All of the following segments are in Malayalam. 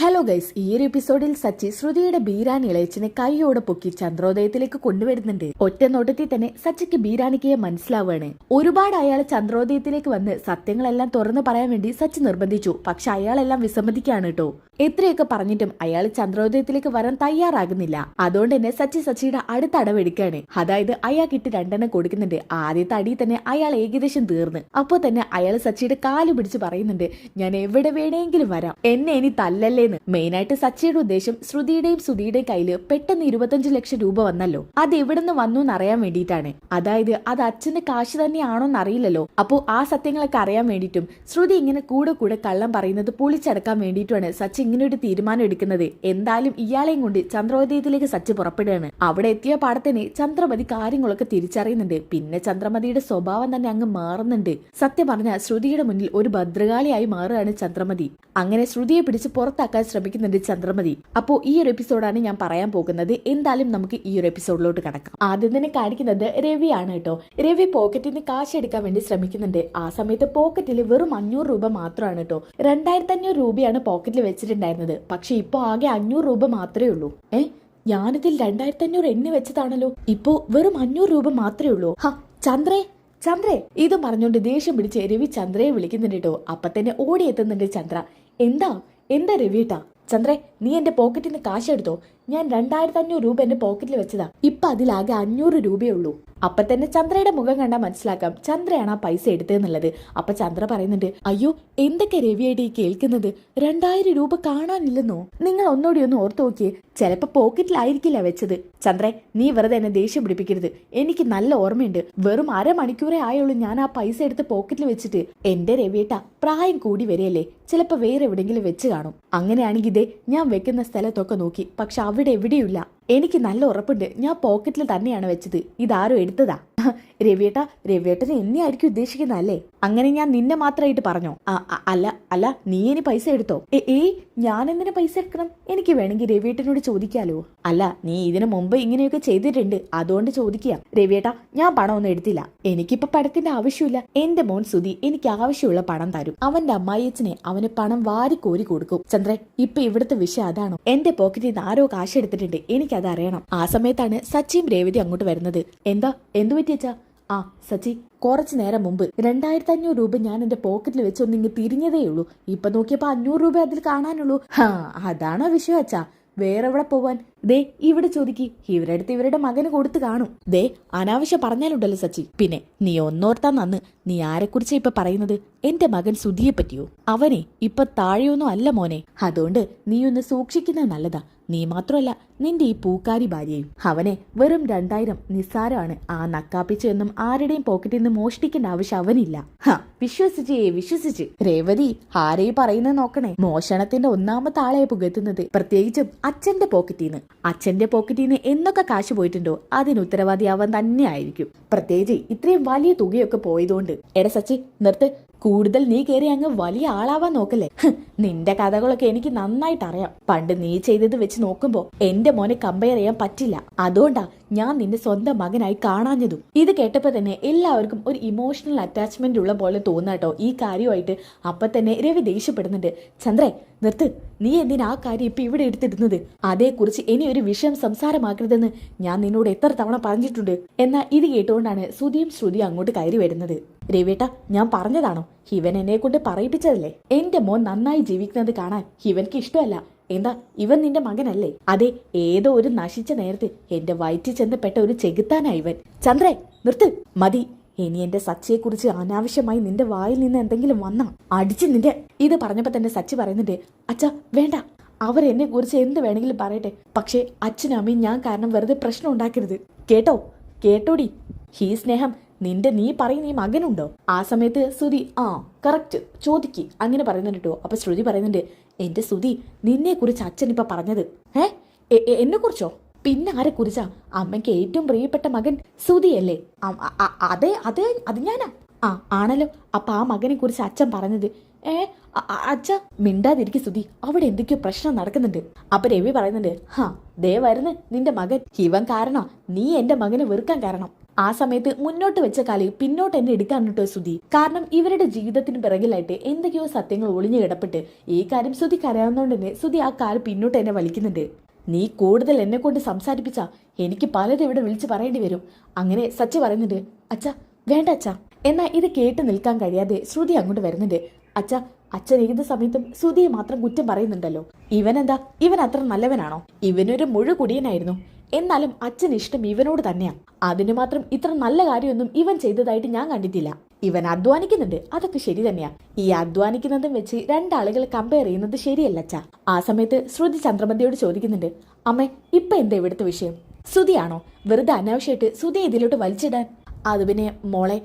ഹലോ ഗൈസ് ഈ ഒരു എപ്പിസോഡിൽ സച്ചി ശ്രുതിയുടെ ബീരാൻ ഇളയച്ചിനെ കൈയോടെ പൊക്കി ചന്ദ്രോദയത്തിലേക്ക് കൊണ്ടുവരുന്നുണ്ട്. ഒറ്റ നോട്ടത്തിൽ തന്നെ സച്ചിക്ക് ബീരാനിക്കയെ മനസ്സിലാവുകയാണ് ഒരുപാട് അയാൾ ചന്ദ്രോദയത്തിലേക്ക് വന്ന് സത്യങ്ങളെല്ലാം തുറന്നു പറയാൻ വേണ്ടി സച്ചി നിർബന്ധിച്ചു. പക്ഷെ അയാളെല്ലാം വിസമ്മതിക്കാണ് കേട്ടോ. എത്രയൊക്കെ പറഞ്ഞിട്ടും അയാൾ ചന്ദ്രോദയത്തിലേക്ക് വരാൻ തയ്യാറാകുന്നില്ല. അതുകൊണ്ട് തന്നെ സച്ചി സച്ചിയുടെ അടുത്ത അടവെടുക്കാണ് അതായത് അയാൾക്കിട്ട് രണ്ടെണ്ണം കൊടുക്കുന്നുണ്ട്. ആദ്യത്തെ അടി തന്നെ അയാൾ ഏകദേശം തീർന്ന്. അപ്പോൾ തന്നെ അയാൾ സച്ചിയുടെ കാൽ പിടിച്ച് പറയുന്നുണ്ട് ഞാൻ എവിടെ വേണമെങ്കിലും വരാം. എന്നെ ഇനി തല്ലല്ലേന്ന് മെയിനായിട്ട് സച്ചിയുടെ ഉദ്ദേശം ശ്രുതിയുടെയും സുധിയുടെയും കയ്യിൽ പെട്ടെന്ന് ഇരുപത്തഞ്ച് ലക്ഷം രൂപ വന്നല്ലോ. അത് എവിടെ നിന്ന് വന്നു എന്ന് അറിയാൻ വേണ്ടിയിട്ടാണ്. അതായത് അത് അച്ഛന്റെ കാശ് തന്നെയാണോ എന്ന് അറിയില്ലല്ലോ അപ്പോൾ ആ സത്യങ്ങളൊക്കെ അറിയാൻ വേണ്ടിയിട്ടും ശ്രുതി ഇങ്ങനെ കൂടെ കൂടെ കള്ളം പറയുന്നത് പൊളിച്ചടക്കാൻ വേണ്ടിയിട്ടുമാണ് സച്ചി ഇങ്ങനെ ഒരു തീരുമാനം എടുക്കുന്നത്. എന്തായാലും ഇയാളെയും കൊണ്ട് ചന്ദ്രോദയത്തിലേക്ക് സച്ചി പുറപ്പെടുകയാണ്. അവിടെ എത്തിയ പാടത്തിന് ചന്ദ്രമതി കാര്യങ്ങളൊക്കെ തിരിച്ചറിയുന്നുണ്ട്. പിന്നെ ചന്ദ്രമതിയുടെ സ്വഭാവം തന്നെ അങ്ങ് മാറുന്നുണ്ട്. സത്യം പറഞ്ഞ ശ്രുതിയുടെ മുന്നിൽ ഒരു ഭദ്രകാളിയായി മാറുകയാണ് ചന്ദ്രമതി. അങ്ങനെ ശ്രുതിയെ പിടിച്ച് പുറത്താക്കാൻ ശ്രമിക്കുന്നുണ്ട് ചന്ദ്രമതി. അപ്പോ ഈ ഒരു എപ്പിസോഡാണ് ഞാൻ പറയാൻ പോകുന്നത്. എന്തായാലും നമുക്ക് ഈ ഒരു എപ്പിസോഡിലോട്ട് കടക്കാം. ആദ്യം തന്നെ കാണിക്കുന്നത് രവിയാണ് കേട്ടോ. രവി പോക്കറ്റിൽ നിന്ന് കാശ് എടുക്കാൻ വേണ്ടി ശ്രമിക്കുന്നുണ്ട്. ആ സമയത്ത് പോക്കറ്റിൽ വെറും അഞ്ഞൂറ് രൂപ മാത്രമാണ് കേട്ടോ. രണ്ടായിരത്തി അഞ്ഞൂറ് രൂപയാണ് പോക്കറ്റിൽ വെച്ചിട്ടുണ്ടായിരുന്നത്. പക്ഷെ ഇപ്പൊ ആകെ അഞ്ഞൂറ് രൂപ മാത്രമേ ഉള്ളൂ. ഏ? ഞാനിതിൽ രണ്ടായിരത്തി അഞ്ഞൂറ് എണ്ണി വെച്ചതാണല്ലോ. ഇപ്പോ വെറും അഞ്ഞൂറ് രൂപ മാത്രമേ ഉള്ളൂ. ഹാ ചന്ദ്രേ ചന്ദ്രേ. ഇത് പറഞ്ഞുകൊണ്ട് ദേഷ്യം പിടിച്ച് രവി ചന്ദ്രയെ വിളിക്കുന്നുണ്ട് കേട്ടോ. അപ്പൊ തന്നെ ഓടിയെത്തുന്നുണ്ട് ചന്ദ്ര. എന്താ? എന്താ രവിട്ടാ ചന്ദ്രേ നീ എന്റെ പോക്കറ്റിൽ നിന്ന് കാശെടുത്തോ ഞാൻ രണ്ടായിരത്തി അഞ്ഞൂറ് രൂപ എന്റെ പോക്കറ്റിൽ വെച്ചതാ. ഇപ്പൊ അതിലാകെ അഞ്ഞൂറ് രൂപയേ ഉള്ളൂ. അപ്പൊ തന്നെ ചന്ദ്രയുടെ മുഖം കണ്ടാൽ മനസ്സിലാക്കാം. ചന്ദ്രയാണ് ആ പൈസ എടുത്തതെന്നുള്ളത്. അപ്പൊ ചന്ദ്ര പറയുന്നുണ്ട് അയ്യോ എന്തൊക്കെ രവിയായിട്ട് ഈ കേൾക്കുന്നത്? രണ്ടായിരം രൂപ കാണാനില്ലെന്നോ? നിങ്ങൾ ഒന്നുകൂടി ഒന്ന് ഓർത്തു നോക്കിയേ. ചിലപ്പോ പോക്കറ്റിലായിരിക്കില്ല വെച്ചത്. ചന്ദ്രെ നീ വെറുതെ എന്നെ ദേഷ്യം പിടിപ്പിക്കരുത്. എനിക്ക് നല്ല ഓർമ്മയുണ്ട്. വെറും അരമണിക്കൂറേ ആയുള്ളൂ ഞാൻ ആ പൈസ എടുത്ത് പോക്കറ്റിൽ വെച്ചിട്ട്. എന്റെ രവിയേട്ട പ്രായം കൂടി വരെയല്ലേ. ചിലപ്പോ വേറെ എവിടെങ്കിലും വെച്ച് കാണും. അങ്ങനെയാണെങ്കിൽ ഇതേ ഞാൻ വെക്കുന്ന സ്ഥലത്തൊക്കെ നോക്കി. പക്ഷെ അവിടെ എവിടെയുമില്ല. എനിക്ക് നല്ല ഉറപ്പുണ്ട്. ഞാൻ പോക്കറ്റിൽ തന്നെയാണ് വെച്ചത്. ഇതാരോ എടുത്തതാ. രവിയേട്ട രവിയേട്ടൻ എന്നെ ആയിരിക്കും ഉദ്ദേശിക്കുന്നത് അല്ലേ? അങ്ങനെ ഞാൻ നിന്നെ മാത്രമായിട്ട് പറഞ്ഞു? അല്ല അല്ല നീ ഇനി പൈസ എടുത്തോ? ഏയ് ഞാൻ എന്തിനു പൈസ എടുക്കണം? എനിക്ക് വേണമെങ്കിൽ രവിയേട്ടനോട് ചോദിക്കാലോ. അല്ല നീ ഇതിനു മുമ്പ് ഇങ്ങനെയൊക്കെ ചെയ്തിട്ടുണ്ട്. അതുകൊണ്ട് ചോദിക്കുക രവിയേട്ട ഞാൻ പണമൊന്നും എടുത്തില്ല. എനിക്കിപ്പോ പണത്തിന്റെ ആവശ്യമില്ല. എന്റെ മോൻ സുധി എനിക്ക് ആവശ്യമുള്ള പണം തരും. അവന്റെ അമ്മായിയച്ഛനെ അവന് പണം വാരി കോരി കൊടുക്കും. ചന്ദ്രൻ ഇപ്പൊ ഇവിടുത്തെ വിഷയം അതാണോ? എന്റെ പോക്കറ്റിൽ നിന്ന് ആരോ കാശ് എടുത്തിട്ടുണ്ട്. എനിക്കത് അറിയണം ആ സമയത്താണ് സച്ചിയും രേവതി അങ്ങോട്ട് വരുന്നത്. എന്താ? എന്തു പറ്റിയച്ചാ ആ സച്ചി കുറച്ച് നേരം മുമ്പ് രണ്ടായിരത്തി അഞ്ഞൂറ് രൂപ ഞാൻ എന്റെ പോക്കറ്റിൽ വെച്ച് ഒന്ന് ഇങ്ങ് തിരിഞ്ഞതേ ഉള്ളൂ. ഇപ്പൊ നോക്കിയപ്പോ അഞ്ഞൂറ് രൂപ അതിൽ കാണാനുള്ളൂ. ഹാ അതാണോ വിഷയം അച്ഛാ. വേറെ എവിടെ പോവാൻ? ദേ ഇവിടെ ചോദിക്കി. ഇവരടുത്ത് ഇവരുടെ മകന് കൊടുത്തു കാണും. ദേ അനാവശ്യം പറഞ്ഞാലുണ്ടല്ലോ സച്ചി. പിന്നെ നീ ഒന്നോർത്താ നന്ന്. നീ ആരെക്കുറിച്ചാ ഇപ്പൊ പറയുന്നത്? എന്റെ മകൻ സുധിയെ പറ്റിയോ? അവനെ ഇപ്പൊ താഴെയൊന്നും അല്ല മോനെ. അതുകൊണ്ട് നീ ഒന്ന് സൂക്ഷിക്കുന്നത് നല്ലതാ. നീ മാത്രമല്ല നിന്റെ ഈ പൂക്കാരി ഭാര്യയും. അവനെ വെറും രണ്ടായിരം നിസ്സാരമാണ് ആ നക്കാപ്പിച്ചെന്നും ആരുടെയും പോക്കറ്റിൽ നിന്ന് മോഷ്ടിക്കേണ്ട ആവശ്യം അവനില്ല. ഹ വിശ്വസിച്ച് വിശ്വസിച്ച്. രേവതി ആരെയും പറയുന്നത് നോക്കണേ. മോഷണത്തിന്റെ ഒന്നാമത്തെ പുകത്തുന്നത് പ്രത്യേകിച്ചും അച്ഛന്റെ പോക്കറ്റിൽ നിന്ന്. അച്ഛന്റെ പോക്കറ്റിൽ നിന്ന് കാശ് പോയിട്ടുണ്ടോ? അതിന് ഉത്തരവാദി അവൻ തന്നെ ആയിരിക്കും പ്രത്യേകിച്ച് ഇത്രയും വലിയ തുകയൊക്കെ പോയതുകൊണ്ട്. എടാ സച്ചി നിർത്ത്. കൂടുതൽ നീ കയറി അങ്ങ് വലിയ ആളാവാൻ നോക്കല്ലേ? നിന്റെ കഥകളൊക്കെ എനിക്ക് നന്നായിട്ട് അറിയാം പണ്ട് നീ ചെയ്തത് വെച്ച് നോക്കുമ്പോ എന്റെ മോനെ കമ്പയർ ചെയ്യാൻ പറ്റില്ല. അതുകൊണ്ടാ ഞാൻ നിന്റെ സ്വന്തം മകനായി കാണാഞ്ഞതും. ഇത് കേട്ടപ്പോ തന്നെ എല്ലാവർക്കും ഒരു ഇമോഷണൽ അറ്റാച്ച്മെന്റ് ഉള്ള പോലെ തോന്നാട്ടോ ഈ കാര്യമായിട്ട്. അപ്പൊ തന്നെ രവി ദേഷ്യപ്പെടുന്നുണ്ട്. ചന്ദ്രേ നിർത്ത്. നീ എന്തിനാ കാര്യം ഇപ്പൊ ഇവിടെ എടുത്തിടുന്നത്? അതേക്കുറിച്ച് ഇനി ഒരു വിഷയം സംസാരമാക്കരുതെന്ന് ഞാൻ നിന്നോട് എത്ര തവണ പറഞ്ഞിട്ടുണ്ട്. എന്നാൽ ഇത് കേട്ടുകൊണ്ടാണ് ശ്രുതിയും ശ്രുതി അങ്ങോട്ട് കയറി വരുന്നത്. രവിയേട്ട ഞാൻ പറഞ്ഞതാണോ? ഇവൻ എന്നെ കൊണ്ട് പറയിപ്പിച്ചതല്ലേ? എന്റെ മോൻ നന്നായി ജീവിക്കുന്നത് കാണാൻ ഹിവൻക്ക് ഇഷ്ടമല്ല. എന്താ? ഇവൻ നിന്റെ മകനല്ലേ? അതെ ഏതോ ഒരു നശിച്ച നേരത്തെ എന്റെ വയറ്റിൽ ചെന്ന് പെട്ട ഒരു ചെകുത്താനാ ഇവൻ. ചന്ദ്രേ നിർത്ത്. മതി. ഇനി എന്റെ സച്ചിയെക്കുറിച്ച് അനാവശ്യമായി നിന്റെ വായിൽ നിന്ന് എന്തെങ്കിലും വന്നാ അടിച്ച് നിന്റെ ഇത് പറഞ്ഞപ്പോ തന്നെ സച്ചി പറയുന്നുണ്ട് അച്ഛ വേണ്ട. അവർ എന്നെ കുറിച്ച് എന്ത് വേണമെങ്കിലും പറയട്ടെ. പക്ഷേ അച്ഛനും അമ്മയും ഞാൻ കാരണം വെറുതെ പ്രശ്നം ഉണ്ടാക്കരുത്. കേട്ടോ? കേട്ടോടി? ഈ സ്നേഹം നിന്റെ നീ പറയുന്ന ഈ മകനുണ്ടോ? ആ സമയത്ത് ശ്രുതി ആ കറക്റ്റ് ചോദിക്ക്. അങ്ങനെ പറയുന്നുണ്ട് കേട്ടോ അപ്പൊ ശ്രുതി പറയുന്നുണ്ട് എന്റെ ശ്രുതി നിന്നെ കുറിച്ച് അച്ഛൻ ഇപ്പൊ പറഞ്ഞത്. ഏ? എന്നെ കുറിച്ചോ പിന്നെ ആരെ കുറിച്ചാ? അമ്മയ്ക്ക് ഏറ്റവും പ്രിയപ്പെട്ട മകൻ അ- അതെ അതെ അത് ഞാനാ. ആ ആണല്ലോ. അപ്പൊ ആ മകനെ കുറിച്ച് അച്ഛൻ പറഞ്ഞത്. ഏ അച്ഛ മിണ്ടാതിരിക്കും സുതി അവിടെ എന്തൊക്കെയോ പ്രശ്നം നടക്കുന്നുണ്ട്. അപ്പൊ രവി പറയുന്നുണ്ട് ഹാ ദേ വരുന്ന് നിന്റെ മകൻ. ഇവൻ കാരണം നീ എന്റെ മകനെ വെറുക്കാൻ കാരണം. ആ സമയത്ത് മുന്നോട്ട് വെച്ച കാലി പിന്നോട്ട് എന്നെ എടുക്കാൻ കേട്ടോ സുധി. കാരണം ഇവരുടെ ജീവിതത്തിന് പിറകിലായിട്ട് എന്തൊക്കെയോ സത്യങ്ങൾ ഒളിഞ്ഞു കിടപ്പെട്ട് ഈ കാര്യം സുധിക്ക് അറിയാവുന്നതുകൊണ്ട് തന്നെ സുധി ആ കാൽ പിന്നോട്ട് എന്നെ വലിക്കുന്നുണ്ട്. നീ കൂടുതൽ എന്നെ കൊണ്ട് സംസാരിപ്പിച്ച എനിക്ക് പലരും ഇവിടെ വിളിച്ച് പറയേണ്ടി വരും. അങ്ങനെ സച്ചി പറയുന്നുണ്ട് അച്ഛ വേണ്ട അച്ഛ. എന്നാൽ ഇത് കേട്ട് നിൽക്കാൻ കഴിയാതെ ശ്രുതി അങ്ങോട്ട് വരുന്നുണ്ട്. അച്ഛ അച്ഛൻ ഏത് സമയത്തും ശ്രുതിയെ മാത്രം കുറ്റം പറയുന്നുണ്ടല്ലോ. ഇവനെന്താ? ഇവൻ അത്ര നല്ലവനാണോ? ഇവനൊരു മുഴു കുടിയനായിരുന്നു. എന്നാലും അച്ഛൻ ഇഷ്ടം ഇവനോട് തന്നെയാണ് അതിനു മാത്രം ഇത്ര നല്ല കാര്യമൊന്നും ഇവൻ ചെയ്തതായിട്ട് ഞാൻ കണ്ടിട്ടില്ല. ഇവൻ അധ്വാനിക്കുന്നുണ്ട് അതൊക്കെ ശരി തന്നെയാ. ഈ അധ്വാനിക്കുന്നതും വെച്ച് രണ്ടാളുകൾ കമ്പയർ ചെയ്യുന്നത് ശരിയല്ല അച്ഛാ. ആ സമയത്ത് ശ്രുതി ചന്ദ്രമതിയോട് ചോദിക്കുന്നുണ്ട് അമ്മേ ഇപ്പൊ എന്താ ഇവിടുത്തെ വിഷയം? ശ്രുതിയാണോ? വെറുതെ അനാവശ്യമായിട്ട് ശ്രുതി ഇതിലോട്ട് വലിച്ചിടാൻ? അത് പിന്നെ മോളെ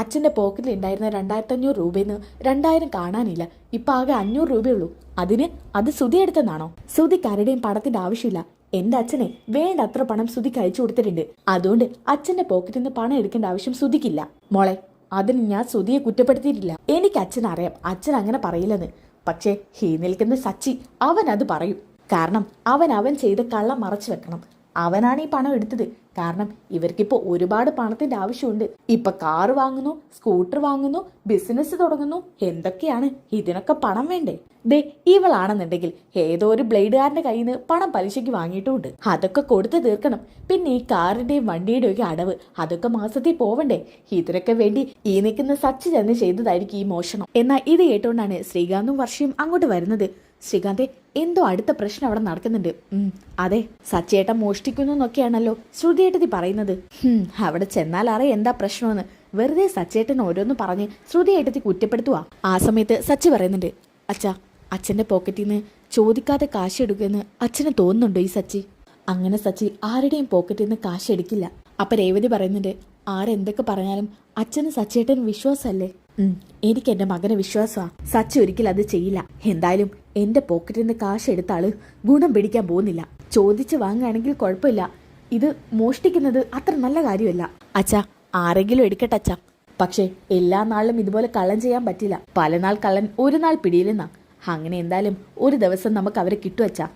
അച്ഛന്റെ പോക്കറ്റിൽ ഉണ്ടായിരുന്ന രണ്ടായിരത്തി അഞ്ഞൂറ് രൂപയെന്ന് രണ്ടായിരം കാണാനില്ല. ഇപ്പൊ ആകെ അഞ്ഞൂറ് രൂപയുള്ളൂ അതിന് അത് സുതി എടുത്തെന്നാണോ? സുതിക്ക് ആരുടെയും പണത്തിന്റെ ആവശ്യമില്ല. എന്റെ അച്ഛനെ വേണ്ടത്ര പണം സുതിക്ക് അയച്ചു കൊടുത്തിട്ടുണ്ട്. അതുകൊണ്ട് അച്ഛന്റെ പോക്കറ്റിൽ നിന്ന് പണം എടുക്കേണ്ട ആവശ്യം സുതിക്കില്ല മോളെ അതിന് ഞാൻ സുതിയെ കുറ്റപ്പെടുത്തിയിട്ടില്ല. എനിക്ക് അച്ഛൻ അറിയാം. അച്ഛൻ അങ്ങനെ പറയില്ലെന്ന്. പക്ഷേ ഹീ നിൽക്കുന്ന സച്ചി അവൻ അത് പറയും. കാരണം അവൻ അവൻ ചെയ്ത കള്ളം മറച്ചു വെക്കണം. അവനാണ് ഈ പണം എടുത്തത്. കാരണം ഇവർക്കിപ്പോൾ ഒരുപാട് പണത്തിന്റെ ആവശ്യമുണ്ട്. ഇപ്പൊ കാറ് വാങ്ങുന്നു സ്കൂട്ടർ വാങ്ങുന്നു ബിസിനസ് തുടങ്ങുന്നു. എന്തൊക്കെയാണ് ഇതിനൊക്കെ പണം വേണ്ടേ? ദേ ഇവളാണെന്നുണ്ടെങ്കിൽ ഏതോ ഒരു ബ്ലേഡുകാരന്റെ കയ്യിൽ നിന്ന് പണം പലിശയ്ക്ക് വാങ്ങിയിട്ടുമുണ്ട് അതൊക്കെ കൊടുത്തു തീർക്കണം. പിന്നെ ഈ കാറിന്റെയും വണ്ടിയുടെയും ഒക്കെ അടവ് അതൊക്കെ മാസത്തിൽ പോവണ്ടേ? ഇതിനൊക്കെ വേണ്ടി ഈ നിൽക്കുന്ന സച്ചി തന്നെ ചെയ്തതായിരിക്കും ഈ മോഷണം. എന്നാൽ ഇത് കേട്ടുകൊണ്ടാണ് ശ്രീകാന്തും വർഷയും അങ്ങോട്ട് വരുന്നത്. ശ്രീകാന്തെ എന്തോ അടുത്ത പ്രശ്നം അവിടെ നടക്കുന്നുണ്ട്. അതെ സച്ചേട്ടൻ മോഷ്ടിക്കുന്നു എന്നൊക്കെയാണല്ലോ ശ്രുതിയേട്ടതി പറയുന്നത്. അവിടെ ചെന്നാൽ അറിയാം എന്താ പ്രശ്നമെന്ന്. വെറുതെ സച്ചേട്ടൻ ഓരോന്ന് പറഞ്ഞ് ശ്രുതിയേട്ടത്തി കുറ്റപ്പെടുത്തുക ആ സമയത്ത് സച്ചി പറയുന്നുണ്ട് അച്ഛാ അച്ഛന്റെ പോക്കറ്റിൽ നിന്ന് ചോദിക്കാതെ കാശ് എടുക്കുമെന്ന് അച്ഛന് തോന്നുന്നുണ്ടോ ഈ സച്ചി? അങ്ങനെ സച്ചി ആരുടെയും പോക്കറ്റിൽ നിന്ന് കാശ് എടുക്കില്ല. അപ്പൊ രേവതി പറയുന്നുണ്ട് ആരെന്തൊക്കെ പറഞ്ഞാലും അച്ഛന് സച്ചേട്ടൻ വിശ്വാസമല്ലേ? എനിക്ക് എന്റെ മകനെ വിശ്വാസമാ. സച്ചി ഒരിക്കലും അത് ചെയ്യില്ല. എന്തായാലും എന്റെ പോക്കറ്റിൽ നിന്ന് കാശ് എടുത്ത ആൾ ഗുണം പിടിക്കാൻ പോകുന്നില്ല. ചോദിച്ച് വാങ്ങുകയാണെങ്കിൽ കുഴപ്പമില്ല. ഇത് മോഷ്ടിക്കുന്നത് അത്ര നല്ല കാര്യമല്ല. അച്ഛാ ആരെങ്കിലും എടുക്കട്ടെ അച്ഛാ. പക്ഷേ എല്ലാ നാളിലും ഇതുപോലെ കള്ളം ചെയ്യാൻ പറ്റില്ല. പല നാൾ കള്ളൻ ഒരു നാൾ പിടിയിലെന്നാ അങ്ങനെ എന്തായാലും ഒരു ദിവസം നമുക്ക് അവരെ കിട്ടും അച്ഛാ.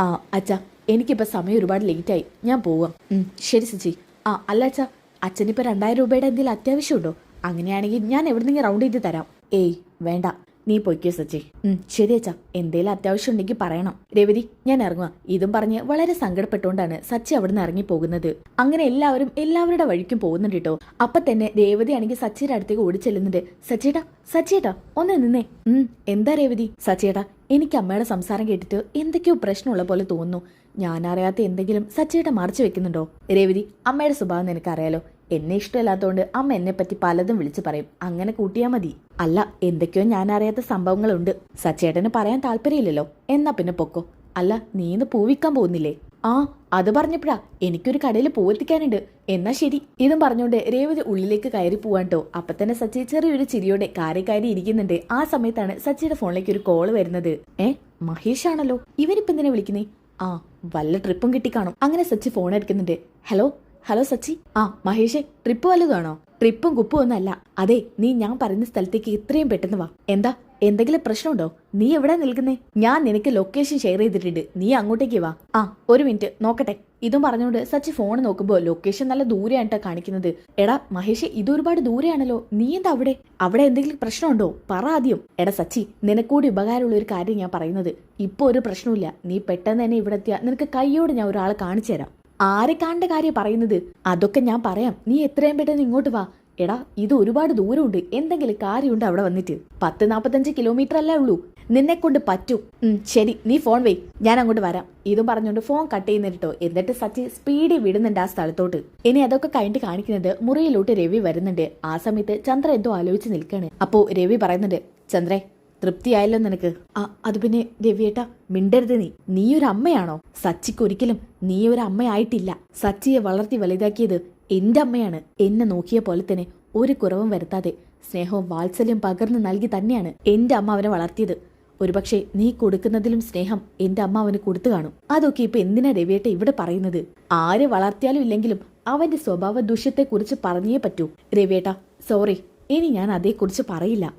ആ അച്ഛാ എനിക്കിപ്പോ സമയം ഒരുപാട് ആയി ഞാൻ പോവാം. ശരി സച്ചി ആ അല്ല അച്ഛാ അച്ഛനിപ്പോ രണ്ടായിരം രൂപയുടെ എന്തെങ്കിലും അത്യാവശ്യമുണ്ടോ? അങ്ങനെയാണെങ്കിൽ ഞാൻ എവിടെന്നെങ്കിലും റൗണ്ട് ചെയ്ത് തരാം. ഏയ് വേണ്ട. നീ പൊയ്ക്കോ സച്ചി ഉം, ശരി അച്ഛാ. എന്തേലും അത്യാവശ്യം ഉണ്ടെങ്കിൽ പറയണം. രവതി ഞാൻ ഇറങ്ങുക ഇതും പറഞ്ഞ് വളരെ സങ്കടപ്പെട്ടുകൊണ്ടാണ് സച്ചി അവിടുന്ന് ഇറങ്ങി പോകുന്നത് അങ്ങനെ എല്ലാവരും എല്ലാവരുടെ വഴിക്കും പോകുന്നുണ്ട് കേട്ടോ. അപ്പൊ തന്നെ രേവതി ആണെങ്കിൽ സച്ചിയുടെ അടുത്തേക്ക് ഓടി ചെല്ലുന്നുണ്ട് സച്ചിയേട്ടാ സച്ചിയേട്ടാ ഒന്ന് നിന്നേ. ഉം എന്താ രേവതി? സച്ചിയേട്ടാ എനിക്ക് അമ്മയുടെ സംസാരം കേട്ടിട്ട് എന്തൊക്കെയോ പ്രശ്നമുള്ള പോലെ തോന്നുന്നു. ഞാൻ അറിയാത്ത എന്തെങ്കിലും സച്ചിയേട്ട മറച്ചു വെക്കുന്നുണ്ടോ? രേവതി അമ്മയുടെ സ്വഭാവം നിനക്കറിയാലോ. എന്നെ ഇഷ്ടമില്ലാത്തതുകൊണ്ട് അമ്മ എന്നെ പറ്റി പലതും വിളിച്ചു പറയും. അങ്ങനെ കൂട്ടിയാ മതി. അല്ല എന്തൊക്കെയോ ഞാൻ അറിയാത്ത സംഭവങ്ങളുണ്ട്. സച്ചേട്ടന് പറയാൻ താല്പര്യമില്ലല്ലോ. എന്നാ പിന്നെ പൊക്കോ. അല്ല നീ ഇന്ന് പൂവിക്കാൻ പോകുന്നില്ലേ? ആ അത് പറഞ്ഞപ്പോഴാ എനിക്കൊരു കടയിൽ പൂവെത്തിക്കാനുണ്ട് എന്നാ ശരി. ഇതും പറഞ്ഞുകൊണ്ട് രേവതി ഉള്ളിലേക്ക് കയറി പോവാൻ ട്ടോ അപ്പൊ തന്നെ സച്ചി ചെറിയൊരു ചിരിയോടെ കാരി കാരി ഇരിക്കുന്നുണ്ട്. ആ സമയത്താണ് സച്ചിയുടെ ഫോണിലേക്ക് ഒരു കോൾ വരുന്നത്. ഏ മഹേഷ് ആണല്ലോ ഇവനിപ്പോ വിളിക്കുന്നേ? ആ വല്ല ട്രിപ്പും കിട്ടിക്കാണും. അങ്ങനെ സച്ചി ഫോൺ എടുക്കുന്നുണ്ട്. Hello hello Sachi. ആ മഹേഷ് ട്രിപ്പ് വല്ലതാണോ ട്രിപ്പും കുപ്പും ഒന്നല്ല അതെ നീ ഞാൻ പറയുന്ന സ്ഥലത്തേക്ക് ഇത്രയും പെട്ടെന്ന് വാ. എന്താ എന്തെങ്കിലും പ്രശ്നമുണ്ടോ? നീ എവിടെ നിൽക്കുന്നേ? ഞാൻ നിനക്ക് ലൊക്കേഷൻ ഷെയർ ചെയ്തിട്ടുണ്ട്. നീ അങ്ങോട്ടേക്ക് വാ. ആ ഒരു മിനിറ്റ് നോക്കട്ടെ. ഇതും പറഞ്ഞുകൊണ്ട് സച്ചി ഫോൺ നോക്കുമ്പോൾ ലൊക്കേഷൻ നല്ല ദൂരെയാണ് കാണിക്കുന്നത്. എടാ മഹേഷ് ഇതൊരുപാട് ദൂരെയാണല്ലോ. നീ എന്താ അവിടെ? അവിടെ എന്തെങ്കിലും പ്രശ്നമുണ്ടോ? പറ ആദ്യം. എടാ സച്ചി നിനക്കൂടി ഉപകാരമുള്ള ഒരു കാര്യം ഞാൻ പറയുന്നത്. ഇപ്പൊ ഒരു പ്രശ്നമില്ല നീ പെട്ടെന്ന് തന്നെ ഇവിടെ നിനക്ക് കൈയോട് ഞാൻ ഒരാളെ കാണിച്ചു തരാം ആരെ കാണേണ്ട കാര്യം പറയുന്നത്? അതൊക്കെ ഞാൻ പറയാം. നീ എത്രയും പെട്ടെന്ന് ഇങ്ങോട്ട് വാ. എടാ ഇത് ഒരുപാട് ദൂരമുണ്ട്. എന്തെങ്കിലും കാര്യമുണ്ട് അവിടെ വന്നിട്ട്. പത്ത് നാപ്പത്തഞ്ച് കിലോമീറ്റർ അല്ലേ ഉള്ളൂ. നിന്നെ കൊണ്ട് പറ്റും. ശരി നീ ഫോൺ വെയ് ഞാൻ അങ്ങോട്ട് വരാം. ഇതും പറഞ്ഞുകൊണ്ട് ഫോൺ കട്ട് ചെയ്യുന്നിട്ടോ എന്നിട്ട് സച്ചി സ്പീഡിൽ വിടുന്നുണ്ട് ആ സ്ഥലത്തോട്ട്. ഇനി അതൊക്കെ കഴിഞ്ഞിട്ട് കാണിക്കുന്നത് മുറിയിലോട്ട് രവി വരുന്നുണ്ട്. ആ സമയത്ത് ചന്ദ്ര എന്തോ ആലോചിച്ച് നിൽക്കാണ്. അപ്പോ രവി പറയുന്നുണ്ട് ചന്ദ്രേ തൃപ്തിയായല്ലോ നിനക്ക്. ആ അത് പിന്നെ രവിയേട്ടാ മിണ്ടരുത് നീ. നീ ഒരു അമ്മയാണോ? സച്ചിക്ക് ഒരിക്കലും നീ ഒരു അമ്മയായിട്ടില്ല. സച്ചിയെ വളർത്തി വലുതാക്കിയത് എന്റെ അമ്മയാണ്. എന്നെ നോക്കിയ പോലെ തന്നെ ഒരു കുറവും വരുത്താതെ സ്നേഹവും വാത്സല്യം പകർന്നു നൽകി തന്നെയാണ് എന്റെ അമ്മ അവനെ വളർത്തിയത്. ഒരുപക്ഷെ നീ കൊടുക്കുന്നതിലും സ്നേഹം എന്റെ അമ്മ അവന് കൊടുത്തു കാണും. അതൊക്കെ ഇപ്പൊ എന്തിനാ രവിയേട്ട ഇവിടെ പറയുന്നത്? ആര് വളർത്തിയാലും ഇല്ലെങ്കിലും അവന്റെ സ്വഭാവ ദൂഷ്യത്തെക്കുറിച്ച് പറഞ്ഞേ പറ്റൂ. രവിയേട്ട സോറി ഇനി ഞാൻ അതേക്കുറിച്ച് പറയില്ല.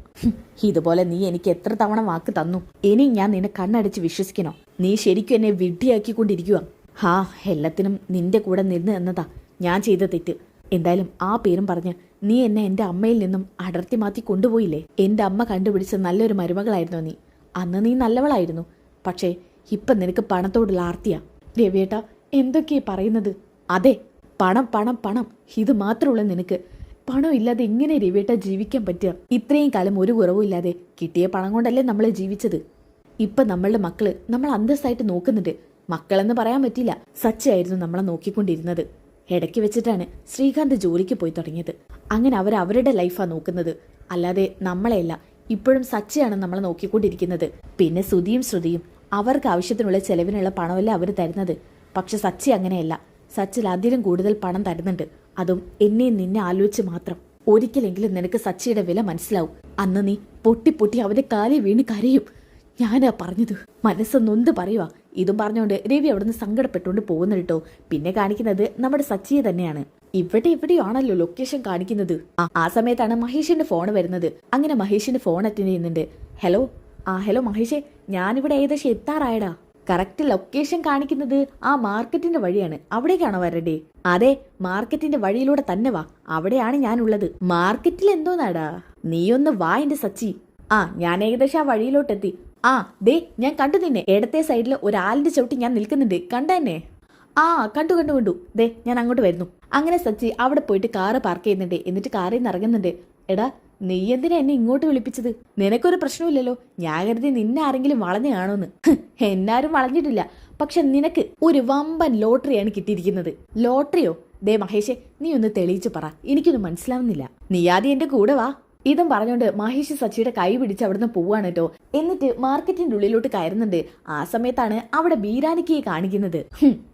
ഇതുപോലെ നീ എനിക്ക് എത്ര തവണ വാക്ക് തന്നു. ഇനി ഞാൻ നിന്നെ കണ്ണടച്ച് വിശ്വസിക്കണോ? നീ ശരിക്കും എന്നെ വിഡ്ഢിയാക്കിക്കൊണ്ടിരിക്കുക ഹാ എല്ലാത്തിനും നിന്റെ കൂടെ നിന്ന് എന്നതാ ഞാൻ ചെയ്ത തെറ്റ്. എന്തായാലും ആ പേരും പറഞ്ഞ് നീ എന്നെ എന്റെ അമ്മയിൽ നിന്നും അടർത്തി മാറ്റി കൊണ്ടുപോയില്ലേ? എന്റെ അമ്മ കണ്ടുപിടിച്ച നല്ലൊരു മരുമകളായിരുന്നു നീ? അന്ന് നീ നല്ലവളായിരുന്നു. പക്ഷേ ഇപ്പം നിനക്ക് പണത്തോടുള്ള ആർത്തിയാ. രവിയേട്ട എന്തൊക്കെയാ പറയുന്നത്? അതെ പണം പണം പണം. ഇത് മാത്രമുള്ള നിനക്ക്. പണം ഇല്ലാതെ എങ്ങനെ രവിയേട്ട ജീവിക്കാൻ പറ്റുക? ഇത്രയും കാലം ഒരു കുറവുമില്ലാതെ കിട്ടിയ പണം കൊണ്ടല്ലേ നമ്മൾ ജീവിച്ചത്? ഇപ്പൊ നമ്മളുടെ മക്കൾ നമ്മൾ അന്തസ്സായിട്ട് നോക്കുന്നുണ്ട്. മക്കളെന്ന് പറയാൻ പറ്റില്ല. സച്ചയായിരുന്നു നമ്മളെ നോക്കിക്കൊണ്ടിരുന്നത്. ഇടയ്ക്ക് വെച്ചിട്ടാണ് ശ്രീകാന്ത് ജോലിക്ക് പോയി തുടങ്ങിയത്. അങ്ങനെ അവർ അവരുടെ ലൈഫാ നോക്കുന്നത്. അല്ലാതെ നമ്മളെയല്ല ഇപ്പോഴും സച്ചയാണ് നമ്മളെ നോക്കിക്കൊണ്ടിരിക്കുന്നത്. പിന്നെ സുതിയും ശ്രുതിയും അവർക്ക് ആവശ്യത്തിനുള്ള ചെലവിനുള്ള പണമല്ല അവർ തരുന്നത്. പക്ഷെ സച്ചി അങ്ങനെയല്ല. സച്ചിൽ അതിലും കൂടുതൽ പണം തരുന്നുണ്ട്. അതും എന്നെ നിന്നെ ആലോചിച്ച് മാത്രം. ഒരിക്കലെങ്കിലും നിനക്ക് സച്ചിയുടെ വില മനസ്സിലാവും. അന്ന് നീ പൊട്ടി പൊട്ടി അവന്റെ കാലിൽ വീണ് കരയും. ഞാനാ പറഞ്ഞത്. മനസ്സ് നൊന്ത് പറയുവാ. ഇതും പറഞ്ഞുകൊണ്ട് രവി അവിടുന്ന് സങ്കടപ്പെട്ടുകൊണ്ട് പോകുന്നു കേട്ടോ. പിന്നെ കാണിക്കുന്നത് നമ്മുടെ സച്ചിയെ തന്നെയാണ്. ഇവിടെ എവിടെയാണല്ലോ ലൊക്കേഷൻ കാണിക്കുന്നത്? ആ സമയത്താണ് മഹേഷിന്റെ ഫോൺ വരുന്നത്. അങ്ങനെ മഹേഷിന്റെ ഫോൺ അറ്റൻഡ് ചെയ്യുന്നുണ്ട്. ഹലോ ആ ഹലോ മഹേഷേ. ഞാനിവിടെ ഏകദേശം എത്താറായടാ. കറക്റ്റ് ലൊക്കേഷൻ കാണിക്കുന്നത് ആ മാർക്കറ്റിന്റെ വഴിയാണ്. അവിടേക്കാണോ വരണ്ടേ? അതെ മാർക്കറ്റിന്റെ വഴിയിലൂടെ തന്നെ വാ. അവിടെയാണ് ഞാനുള്ളത്. മാർക്കറ്റിൽ എന്തോന്നാടാ? നീയൊന്ന് വാ എന്റെ സച്ചി. ആ ഞാൻ ഏകദേശം ആ വഴിയിലോട്ടെത്തി. ആ ദേ ഞാൻ കണ്ടു നിന്നെ. ഇടത്തെ സൈഡിൽ ഒരാളിന്റെ ചവിട്ടി ഞാൻ നിൽക്കുന്നുണ്ട്. കണ്ടെന്നെ ആ കണ്ടു കണ്ടു കണ്ടു. ദേ ഞാൻ അങ്ങോട്ട് വരുന്നു. അങ്ങനെ സച്ചി അവിടെ പോയിട്ട് കാറ് പാർക്ക് ചെയ്യുന്നുണ്ട്. എന്നിട്ട് കാറിൽ നിന്ന് ഇറങ്ങുന്നുണ്ട്. എടാ നീ എന്തിനാ എന്നെ ഇങ്ങോട്ട് വിളിപ്പിച്ചത്? നിനക്കൊരു പ്രശ്നമില്ലല്ലോ. ഞാൻ കരുതി നിന്നെ ആരെങ്കിലും വളഞ്ഞു എന്നാരും വളഞ്ഞിട്ടില്ല. പക്ഷെ നിനക്ക് ഒരു വമ്പൻ ലോട്ടറിയാണ് കിട്ടിയിരിക്കുന്നത്. ലോട്ടറിയോ? ദേ മഹേഷെ നീ ഒന്ന് തെളിയിച്ചു പറ. എനിക്കൊന്നും മനസ്സിലാവുന്നില്ല. നീ ആദ്യം എന്റെ കൂടെ വാ. ഇതും പറഞ്ഞുകൊണ്ട് മഹേഷ് സച്ചിയുടെ കൈ പിടിച്ച് അവിടുന്ന് പോവാണ് കേട്ടോ. എന്നിട്ട് മാർക്കറ്റിന്റെ ഉള്ളിലോട്ട് കയറുന്നുണ്ട്. ആ സമയത്താണ് അവിടെ ബീരാനിക്കയെ കാണിക്കുന്നത്.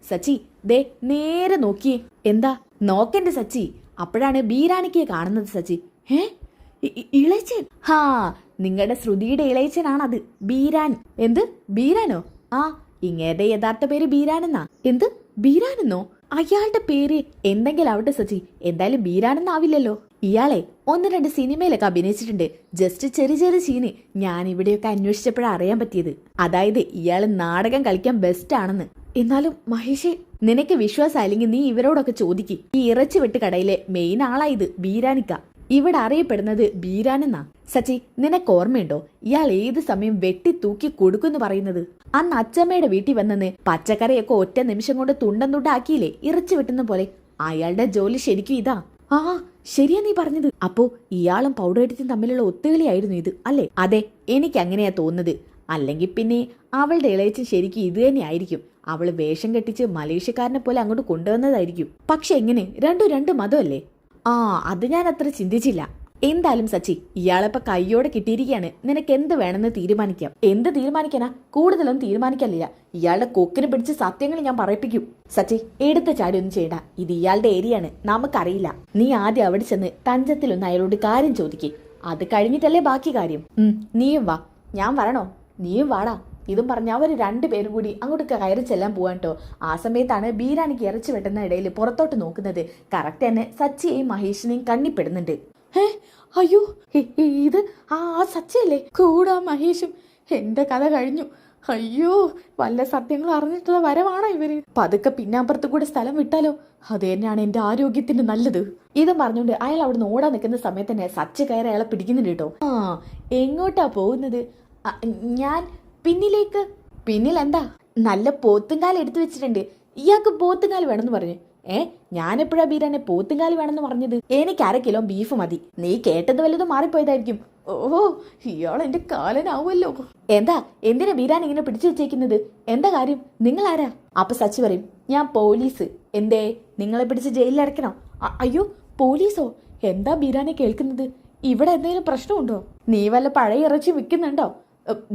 സച്ചി ദേ നേരെ നോക്കിയേ. എന്താ? നോക്കണ്ടേ സച്ചി. അപ്പോഴാണ് ബീരാനിക്കയെ കാണുന്നത് സച്ചി. ഏ ഇ- ഇ- ഇളയച്ചൻ. ഹാ നിങ്ങളുടെ ശ്രുതിയുടെ അത് ബീരാൻ. എന്ത്? ബീരാനോ? ആ ഇങ്ങേരുടെ യഥാർത്ഥ പേര് ബീരാനെന്നാ. എന്ത്? ബീരാനെന്നോ? അയാളുടെ പേര് എന്തെങ്കിലും ആവട്ടെ സച്ചി. എന്തായാലും ബീരാനെന്നാവില്ലല്ലോ. ഇയാളെ ഒന്ന് രണ്ട് സിനിമയിലൊക്കെ അഭിനയിച്ചിട്ടുണ്ട്. ജസ്റ്റ് ചെറിയ ചെറിയ സീന്. ഞാൻ ഇവിടെയൊക്കെ അന്വേഷിച്ചപ്പോഴാണ് അറിയാൻ പറ്റിയത്. അതായത് ഇയാൾ നാടകം കളിക്കാൻ ബെസ്റ്റ് ആണെന്ന്. എന്നാലും മഹേഷേ നിനക്ക് വിശ്വാസമായില്ലെങ്കിൽ നീ ഇവരോടൊക്കെ ചോദിക്കും. ഈ ഇറച്ചി വെട്ട് കടയിലെ മെയിൻ ആളായത് ബീരാനിക്ക. ഇവിടെ അറിയപ്പെടുന്നത് ബീരാനെന്നാ. സച്ചി നിനക്ക് ഓർമ്മയുണ്ടോ? ഇയാൾ ഏത് സമയം വെട്ടി തൂക്കി കൊടുക്കുന്നു പറയുന്നത്? അന്ന് അച്ചമ്മയുടെ വീട്ടിൽ വന്നെന്ന് പച്ചക്കറിയൊക്കെ ഒറ്റ നിമിഷം കൊണ്ട് തുണ്ടം തുണ്ടാക്കിയില്ലേ? ഇറച്ചി വെട്ടുന്ന പോലെ. അയാളുടെ ജോലി ശരിക്കും ഇതാ. ആ ശരിയാ നീ പറഞ്ഞത്. അപ്പോ ഇയാളും പൗഡർ എഡിറ്റും തമ്മിലുള്ള ഒത്തുകളിയായിരുന്നു ഇത് അല്ലേ? അതെ എനിക്ക് അങ്ങനെയാ തോന്നുന്നത്. അല്ലെങ്കിൽ പിന്നെ അവളുടെ ഇളയച്ചൻ ശരിക്കും ഇത് തന്നെയായിരിക്കും അവൾ വേഷം കെട്ടിച്ച് മലേഷ്യക്കാരനെ പോലെ അങ്ങോട്ട് കൊണ്ടുവന്നതായിരിക്കും. പക്ഷെ എങ്ങനെ? രണ്ടു രണ്ട് മതമല്ലേ? ആ അത് ഞാൻ അത്ര ചിന്തിച്ചില്ല. എന്തായാലും സച്ചി ഇയാളിപ്പോ കയ്യോടെ കിട്ടിയിരിക്കുകയാണ് നിനക്ക് എന്ത് വേണമെന്ന് തീരുമാനിക്കാം. എന്ത് തീരുമാനിക്കാനാ? കൂടുതലൊന്നും തീരുമാനിക്കാനില്ല ഇയാളുടെ കൊക്കിനെ പിടിച്ച് സത്യങ്ങൾ ഞാൻ പറയിപ്പിക്കും. സച്ചി എടുത്ത ചാടി ഒന്നും ചെയ്യണ്ട. ഇത് ഇയാളുടെ ഏരിയയാണ്. നമുക്കറിയില്ല. നീ ആദ്യം അവിടെ ചെന്ന് തഞ്ചത്തിലൊന്ന് അയാളോട് കാര്യം ചോദിക്കേ. അത് കഴിഞ്ഞിട്ടല്ലേ ബാക്കി കാര്യം. നീയും വാ. ഞാൻ വരണോ? നീയും വാടാ. ഇതും പറഞ്ഞ് അവർ രണ്ടുപേരും കൂടി അങ്ങോട്ടൊക്കെ കയറി ചെല്ലാൻ പോവാൻ കേട്ടോ ആ സമയത്താണ് ബീരാനിക്ക് ഇറച്ചി വെട്ടുന്ന ഇടയിൽ പുറത്തോട്ട് നോക്കുന്നത്. കറക്റ്റ് തന്നെ സച്ചിയെയും മഹേഷിനെയും കണ്ണിപ്പെടുന്നുണ്ട്. ഹേ അയ്യോ ഇത് ആ സച്ചയല്ലേ? കൂടാ മഹേഷും. എന്റെ കഥ കഴിഞ്ഞു. അയ്യോ വല്ല സത്യങ്ങൾ അറിഞ്ഞിട്ടുള്ള വരവാണോ ഇവർ? പതുക്കെ പിന്നാമ്പുറത്ത് കൂടെ സ്ഥലം വിട്ടാലോ? അത് തന്നെയാണ് എന്റെ ആരോഗ്യത്തിന് നല്ലത്. ഇതും പറഞ്ഞുകൊണ്ട് അയാൾ അവിടെ ഓടാൻ നിൽക്കുന്ന സമയത്ത് തന്നെ സച്ച് കയറി അയാളെ പിടിക്കുന്നുണ്ട് കേട്ടോ ആ എങ്ങോട്ടാ പോകുന്നത്? ഞാൻ പിന്നിലേക്ക്. പിന്നിൽ എന്താ നല്ല പോത്തുങ്കാൽ എടുത്തു വെച്ചിട്ടുണ്ട്. ഇയാൾക്ക് പോത്തുങ്കാൽ വേണമെന്ന് പറഞ്ഞു. ഏ ഞാനെപ്പോഴാ ബീരാനെ പോത്തുങ്കാൽ വേണമെന്ന് പറഞ്ഞത്? എനിക്ക് അര കിലോ ബീഫ് മതി. നീ കേട്ടത് വല്ലതും മാറിപ്പോയതായിരിക്കും. ഓ ഇയാൾ എന്റെ കാലനാവുമല്ലോ. എന്താ എന്തിനാ ബീരാൻ ഇങ്ങനെ പിടിച്ചു വെച്ചേക്കുന്നത്? എന്താ കാര്യം? നിങ്ങൾ ആരാ അപ്പൊ സച്ചി പറയും ഞാൻ പോലീസ്. എന്തേ നിങ്ങളെ പിടിച്ച് ജയിലിൽ അടയ്ക്കണോ? അയ്യോ പോലീസോ? എന്താ ബീരാനെ കേൾക്കുന്നത്? ഇവിടെ എന്തെങ്കിലും പ്രശ്നമുണ്ടോ? നീ വല്ല പഴയ ഇറച്ചി വിൽക്കുന്നുണ്ടോ?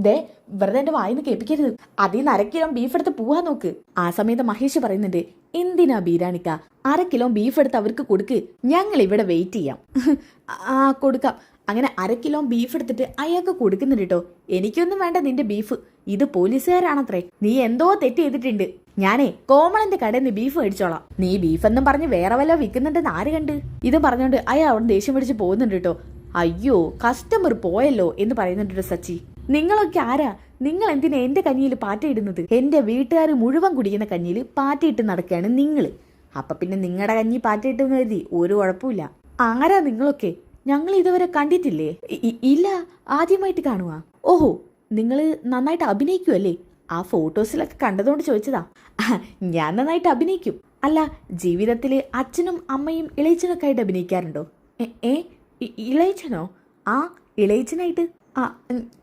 ദേ വെറുതെ എന്റെ വായിന്ന് കേൾപ്പിക്കരുത്. അതിൽ നിന്ന് അരക്കിലോ കിലോ ബീഫ് എടുത്ത് പോവാൻ നോക്ക്. ആ സമയത്ത് മഹേഷ് പറയുന്നുണ്ട് എന്തിനാ ബീരാണിക്ക? അര കിലോ ബീഫ് എടുത്ത് അവർക്ക് കൊടുക്ക്. ഞങ്ങൾ ഇവിടെ വെയിറ്റ് ചെയ്യാം. ആ കൊടുക്കാം. അങ്ങനെ അര കിലോ ബീഫ് എടുത്തിട്ട് അയാൾക്ക് കൊടുക്കുന്നുണ്ട് കേട്ടോ എനിക്കൊന്നും വേണ്ട നിന്റെ ബീഫ് ഇത് പോലീസുകാരാണത്രേ. നീ എന്തോ തെറ്റ് ചെയ്തിട്ടുണ്ട്. ഞാനേ കോമളന്റെ കടയിൽ നിന്ന് ബീഫ് മേടിച്ചോളാം. നീ ബീഫ് എന്നും പറഞ്ഞ് വേറെ വല്ല വിൽക്കുന്നുണ്ടെന്ന് ആര് കണ്ട്? ഇത് പറഞ്ഞോണ്ട് അയാൾ അവിടെ ദേഷ്യം പിടിച്ച് പോകുന്നുണ്ട് കേട്ടോ അയ്യോ കസ്റ്റമർ പോയല്ലോ എന്ന് പറയുന്നുണ്ട് സച്ചി. നിങ്ങളൊക്കെ ആരാ? നിങ്ങൾ എന്തിനാ എന്റെ കഞ്ഞിയിൽ പാറ്റയിടുന്നത്? എന്റെ വീട്ടുകാർ മുഴുവൻ കുടിക്കുന്ന കഞ്ഞിയിൽ പാറ്റയിട്ട് നടക്കുകയാണ് നിങ്ങൾ അപ്പൊ പിന്നെ നിങ്ങളുടെ കഞ്ഞി പാറ്റയിട്ടെന്ന് കരുതി ഒരു കുഴപ്പമില്ല ആരാ നിങ്ങളൊക്കെ? ഞങ്ങൾ ഇതുവരെ കണ്ടിട്ടില്ലേ? ഇല്ല. ആദ്യമായിട്ട് കാണുക ഓഹോ നിങ്ങൾ നന്നായിട്ട് അഭിനയിക്കുമല്ലേ ആ ഫോട്ടോസിലൊക്കെ കണ്ടതുകൊണ്ട് ചോദിച്ചതാ. ഞാൻ നന്നായിട്ട് അഭിനയിക്കും. അല്ല ജീവിതത്തിൽ അച്ഛനും അമ്മയും ഇളയച്ചനൊക്കെ ആയിട്ട് അഭിനയിക്കാറുണ്ടോ? ഏ? ഇളയച്ചനോ? ആ ഇളയച്ചനായിട്ട്. ആ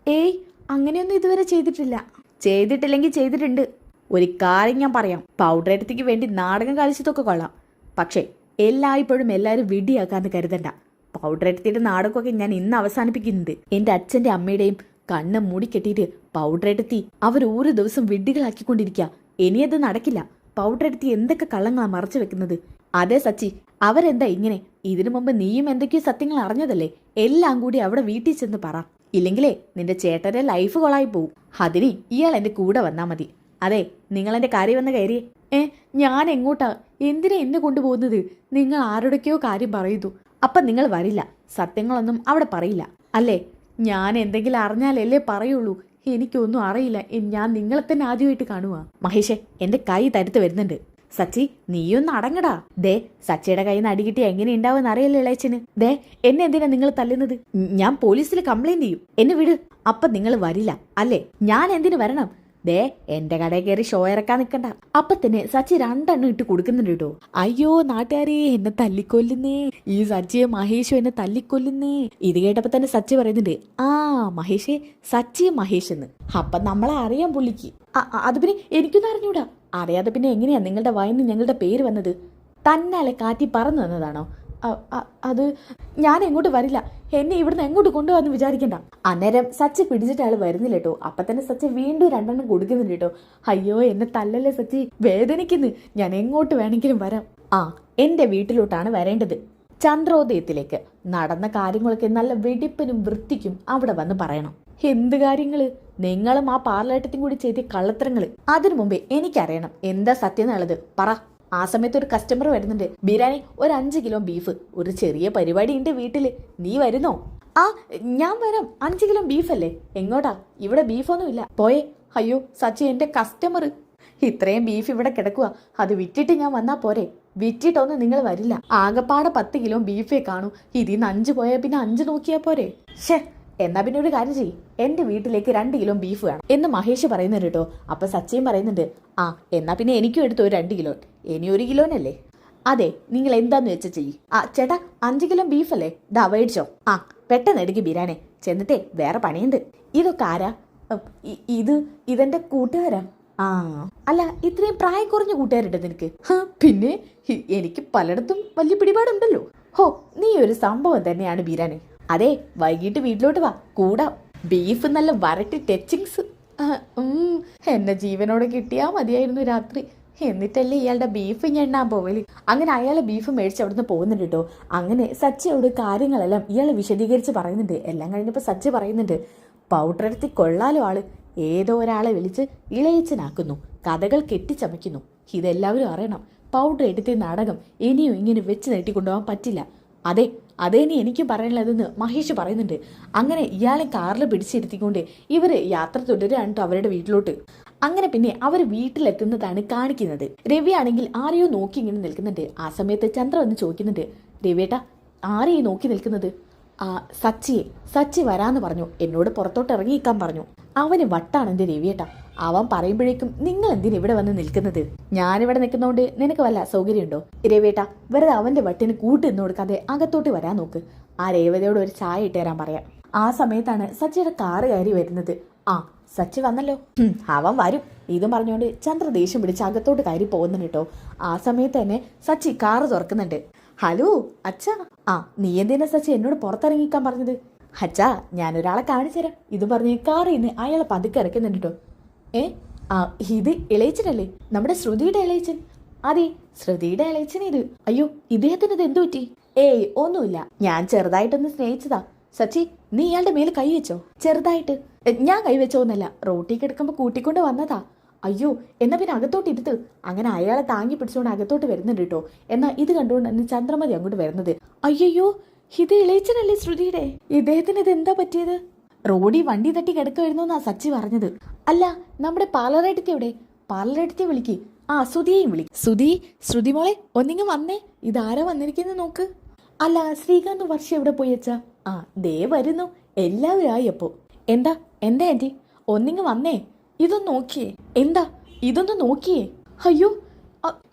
ഏയ് അങ്ങനെയൊന്നും ഇതുവരെ ചെയ്തിട്ടില്ല. ചെയ്തിട്ടില്ലെങ്കിൽ ചെയ്തിട്ടുണ്ട്. ഒരു കാര്യം ഞാൻ പറയാം. പൗഡർ എടുത്തേക്ക് വേണ്ടി നാടകം കളിച്ചതൊക്കെ കൊള്ളാം. പക്ഷേ എല്ലായ്പ്പോഴും എല്ലാവരും വിടിയാക്കാന്ന് കരുതണ്ട. പൗഡർ എടുത്തിട്ട് നാടകമൊക്കെ ഞാൻ ഇന്ന് അവസാനിപ്പിക്കുന്നുണ്ട്. എന്റെ അച്ഛന്റെ അമ്മയുടെയും കണ്ണ് മൂടിക്കെട്ടിയിട്ട് പൗഡർ എടുത്തി അവർ ഓരോ ദിവസം വിഡ്ഢികളാക്കിക്കൊണ്ടിരിക്കുക. ഇനിയത് നടക്കില്ല. പൗഡർ എടുത്തി എന്തൊക്കെ കള്ളങ്ങളാ മറച്ചു വെക്കുന്നത്? അതെ സച്ചി അവരെന്താ ഇങ്ങനെ? ഇതിനു മുമ്പ് നീയും എന്തൊക്കെയോ സത്യങ്ങൾ അറിഞ്ഞതല്ലേ? എല്ലാം കൂടി അവിടെ വീട്ടിൽ ചെന്ന് പറ. ഇല്ലെങ്കിലേ നിന്റെ ചേട്ടന്റെ ലൈഫ് കൊളായി പോവും. അതിന് ഇയാൾ എന്റെ കൂടെ വന്നാ മതി. അതെ നിങ്ങൾ എന്റെ കാര്യം വന്ന് കയറി ഏ ഞാൻ എങ്ങോട്ടാ? എന്തിനാ എന്നെ കൊണ്ടുപോകുന്നത്? നിങ്ങൾ ആരുടെയൊക്കെയോ കാര്യം പറയുന്നു. അപ്പൊ നിങ്ങൾ വരില്ല. സത്യങ്ങളൊന്നും അവിടെ പറയില്ല. അല്ലേ? ഞാൻ എന്തെങ്കിലും അറിഞ്ഞാലല്ലേ പറയുള്ളൂ. എനിക്കൊന്നും അറിയില്ല. ഞാൻ നിങ്ങളെ തന്നെ ആദ്യമായിട്ട് കാണുക മഹേഷേ എന്റെ കൈ തരുത്ത് വരുന്നുണ്ട്. സച്ചി നീയൊന്ന് അടങ്ങടാ. ദേ സച്ചിയുടെ കയ്യിൽ നിന്ന് അടികിട്ടി എങ്ങനെ ഉണ്ടാവുമെന്ന് അറിയില്ല ഇളയച്ചന്. ദേ എന്നെ എന്തിനാ നിങ്ങൾ തല്ലുന്നത്? ഞാൻ പോലീസിൽ കംപ്ലൈന്റ് ചെയ്യും. എന്നെ വിട്. അപ്പൊ നിങ്ങൾ വരില്ല അല്ലേ? ഞാൻ എന്തിനു വരണം? ദേ എന്റെ കടയിൽ കയറി ഷോ ഇറക്കാൻ നിൽക്കണ്ട അപ്പൊ തന്നെ സച്ചി രണ്ടെണ്ണം ഇട്ട് കൊടുക്കുന്നുണ്ട് കേട്ടോ. അയ്യോ നാട്ടുകാരെ എന്നെ തല്ലിക്കൊല്ലുന്നേ. ഈ സച്ചിയെ മഹേഷും എന്നെ തല്ലിക്കൊല്ലുന്നേ. ഇത് കേട്ടപ്പോ തന്നെ സച്ചി പറയുന്നുണ്ട് ആ മഹേഷേ സച്ചി മഹേഷ് എന്ന്. അപ്പൊ നമ്മളെ അറിയാം പുള്ളിക്ക്. അത് പിന്നെ എനിക്കൊന്നും അറിഞ്ഞൂടാ. അറിയാതെ പിന്നെ എങ്ങനെയാ നിങ്ങളുടെ വായിന്ന് ഞങ്ങളുടെ പേര് വന്നത്? തന്നാലെ കാറ്റി പറന്നു വന്നതാണോ? അത് ഞാൻ എങ്ങോട്ട് വരില്ല. എന്നെ ഇവിടുന്ന് എങ്ങോട്ട് കൊണ്ടുപോകാന്ന് വിചാരിക്കണ്ട. അന്നേരം സച്ചി പിടിച്ചിട്ട് അയാൾ വരുന്നില്ല കേട്ടോ. അപ്പൊ തന്നെ സച്ചി വീണ്ടും രണ്ടെണ്ണം കൊടുക്കുന്നുണ്ട് കേട്ടോ. അയ്യോ എന്നെ തല്ലല്ലേ സച്ചി? വേദനിക്കുന്നു. ഞാൻ എങ്ങോട്ട് വേണമെങ്കിലും വരാം. ആ എന്റെ വീട്ടിലോട്ടാണ് വരേണ്ടത്. ചന്ദ്രോദയത്തിലേക്ക്. നടന്ന കാര്യങ്ങളൊക്കെ നല്ല വെടിപ്പിനും വൃത്തിക്കും അവിടെ വന്ന് പറയണം. എന്ത് കാര്യങ്ങൾ? നിങ്ങളും ആ പാർലേട്ടത്തും കൂടി ചെയ്ത കള്ളത്തരങ്ങൾ. അതിനു മുമ്പേ എനിക്കറിയണം എന്താ സത്യം എന്നുള്ളത്. പറ. ആ സമയത്ത് ഒരു കസ്റ്റമർ വരുന്നുണ്ട്. ബിരിയാണി ഒരു അഞ്ച് കിലോ ബീഫ് ഒരു ചെറിയ പരിപാടി ഉണ്ട് വീട്ടിൽ. നീ വരുന്നോ? ആ ഞാൻ വരാം. അഞ്ച് കിലോ ബീഫ് അല്ലേ? എങ്ങോട്ടാ? ഇവിടെ ബീഫൊന്നും ഇല്ല. പോയേ. അയ്യോ സച്ചി എന്റെ കസ്റ്റമർ ഇത്രയും ബീഫ് ഇവിടെ കിടക്കുക അത് വിറ്റിട്ട് ഞാൻ വന്നാ പോരെ. വിറ്റിട്ടൊന്നും നിങ്ങൾ വരില്ല. ആകപ്പാടെ പത്ത് കിലോ ബീഫേ കാണൂ. ഇതിൽ നിന്ന് അഞ്ച് പോയാൽ പിന്നെ അഞ്ച് നോക്കിയാ പോരെ. ഷേ എന്നാ പിന്നെ ഒരു കാര്യം ചെയ്യ്. എന്റെ വീട്ടിലേക്ക് രണ്ട് കിലോ ബീഫ് വേണം. എന്ന് മഹേഷ് പറയുന്നുണ്ട് കേട്ടോ. അപ്പൊ സച്ചിൻ പറയുന്നുണ്ട് ആ എന്നാ പിന്നെ എനിക്കും എടുത്തു ഒരു രണ്ട് കിലോ. ഇനി ഒരു കിലോനല്ലേ? അതെ നിങ്ങൾ എന്താന്ന് വെച്ച ചെയ്യ്. ആ ചേട്ടാ അഞ്ച് കിലോ ബീഫ് അല്ലേ? ദാ മേടിച്ചോ. ആ പെട്ടെന്ന് എടുക്ക് ബിരാനെ ചെന്നിട്ടേ വേറെ പണിയുണ്ട്. ഇതൊക്കെ ആരാ? ഇത് ഇതെന്റെ കൂട്ടുകാരാ? ആ. അല്ല ഇത്രയും പ്രായം കുറഞ്ഞ കൂട്ടുകാരുണ്ട് നിനക്ക്? പിന്നെ എനിക്ക് പലയിടത്തും വലിയ പിടിപാടുണ്ടല്ലോ. ഹോ നീ ഒരു സംഭവം തന്നെയാണ് ബീരാനെ അതെ വൈകിട്ട് വീട്ടിലോട്ട് വാ. കൂടാ. ബീഫ് നല്ല വരട്ടി ടച്ചിങ്സ് എന്നെ ജീവനോടെ കിട്ടിയാ മതിയായിരുന്നു രാത്രി. എന്നിട്ടല്ലേ ഇയാളുടെ ബീഫ് ഞെണ്ണാൻ പോവൽ? അങ്ങനെ അയാളെ ബീഫ് മേടിച്ച് അവിടുന്ന് പോകുന്നുണ്ട് കേട്ടോ അങ്ങനെ സച്ചിയോട് കാര്യങ്ങളെല്ലാം ഇയാൾ വിശദീകരിച്ച് പറയുന്നുണ്ട്. എല്ലാം കഴിഞ്ഞപ്പോൾ സച്ചി പറയുന്നുണ്ട് പൗഡർ എടുത്തി കൊള്ളാലോ ആൾ. ഏതോ ഒരാളെ വിളിച്ച് ഇളയച്ചനാക്കുന്നു. കഥകൾ കെട്ടിച്ചമയ്ക്കുന്നു. ഇതെല്ലാവരും അറിയണം. പൗഡർ എടുത്തി നാടകം ഇനിയും ഇങ്ങനെ വെച്ച് നീട്ടിക്കൊണ്ടുപോകാൻ പറ്റില്ല. അതെ അതേനി എനിക്കും പറയാനുള്ളതെന്ന് മഹേഷ് പറയുന്നുണ്ട്. അങ്ങനെ ഇയാളെ കാറിൽ പിടിച്ചിരുത്തിക്കൊണ്ട് ഇവർ യാത്ര തുടരുകയാണ് അവരുടെ വീട്ടിലോട്ട്. അങ്ങനെ പിന്നെ അവർ വീട്ടിലെത്തുന്നതാണ് കാണിക്കുന്നത്. രവി ആണെങ്കിൽ ആരെയോ നോക്കി ഇങ്ങനെ നിൽക്കുന്നുണ്ട്. ആ സമയത്ത് ചന്ദ്ര വന്ന് ചോദിക്കുന്നുണ്ട് രവിയേട്ടാ ആരെയും നോക്കി നിൽക്കുന്നത്? ആ സച്ചിയെ. സച്ചി വരാന്ന് പറഞ്ഞു. എന്നോട് പുറത്തോട്ട് ഇറങ്ങിയിക്കാൻ പറഞ്ഞു. അവന് വട്ടാണ് എന്റെ രവിയേട്ടാ. അവൻ പറയുമ്പോഴേക്കും നിങ്ങൾ എന്തിനാ ഇവിടെ വന്ന് നിൽക്കുന്നത്? ഞാനിവിടെ നിൽക്കുന്നതുകൊണ്ട് നിനക്ക് വല്ല സൗകര്യമുണ്ടോ? ഇരവേട്ട വെറുതെ അവന്റെ വട്ടിന് കൂട്ട് നിന്ന് കൊടുക്കാതെ അകത്തോട്ട് വരാൻ നോക്ക്. ആ രേവതയോട് ഒരു ചായ ഇട്ട് തരാൻ പറയാം. ആ സമയത്താണ് സച്ചിയുടെ കാറ് കയറി വരുന്നത്. ആ സച്ചി വന്നല്ലോ. അവൻ വരും. ഇതും പറഞ്ഞുകൊണ്ട് ചന്ദ്ര ദേഷ്യം പിടിച്ച് അകത്തോട്ട് കയറി പോകുന്നുണ്ട് കേട്ടോ. ആ സമയത്ത് തന്നെ സച്ചി കാറ് തുറക്കുന്നുണ്ട്. ഹലോ അച്ഛ. ആ നീ എന്തിനാ സച്ചി എന്നോട് പുറത്തിറങ്ങിക്കാൻ പറഞ്ഞത്? അച്ഛാ ഞാനൊരാളെ കാണിച്ചു തരാം. ഇത് പറഞ്ഞ് കാറിൽ നിന്ന് അയാളെ പതുക്കെ ഇറക്കുന്നുണ്ട് കേട്ടോ. ഏ? ആ ഇത് ഇളയച്ചനല്ലേ? നമ്മുടെ ശ്രുതിയുടെ ഇളയച്ചൻ. അതെ ശ്രുതിയുടെ ഇളയച്ചൻ ഇത്. അയ്യോ ഇദ്ദേഹത്തിന് ഇത് എന്തു പറ്റി? ഏയ് ഒന്നുമില്ല. ഞാൻ ചെറുതായിട്ടൊന്ന് സ്നേഹിച്ചതാ. സച്ചി നീ ഇയാളുടെ കൈ വെച്ചോ? ചെറുതായിട്ട്. ഞാൻ കൈ വെച്ചോന്നല്ല റോട്ടി കിടക്കുമ്പോ കൂട്ടിക്കൊണ്ട് വന്നതാ. അയ്യോ എന്നാ പിന്നെ അകത്തോട്ട് ഇരുത്ത്. അങ്ങനെ അയാളെ താങ്ങി പിടിച്ചുകൊണ്ട് അകത്തോട്ട് വരുന്നുണ്ട് കേട്ടോ. എന്നാ ഇത് കണ്ടുകൊണ്ട് തന്നെ ചന്ദ്രമതി അങ്ങോട്ട് വരുന്നത്. അയ്യോ ഇത് ഇളയച്ചനല്ലേ ശ്രുതിയുടെ? ഇദ്ദേഹത്തിന് ഇത് എന്താ പറ്റിയത്? റോഡി വണ്ടി തട്ടി കിടക്കുമായിരുന്നു എന്നാ സച്ചി പറഞ്ഞത്. അല്ല നമ്മുടെ പാലറേട്ടത്തി എവിടെ പാലറേട്ടത്തി വിളിക്ക്. ആ സുധിയെയും വിളി സുധി ശ്രുതി മോളെ ഒന്നിങ്ങ് വന്നേ. ഇതാരാ വന്നിരിക്കുന്നത് നോക്ക്. അല്ല ശ്രീകാന്ത് വർഷം എവിടെ പോയി അച്ഛാ? ആ ദേ വരുന്നു. എല്ലാവരും ആയി അപ്പോ. എന്താ എന്താ ആന്റി ഒന്നിങ്ങ് വന്നേ. ഇതൊന്ന് നോക്കിയേ. എന്താ ഇതൊന്ന് നോക്കിയേ. അയ്യോ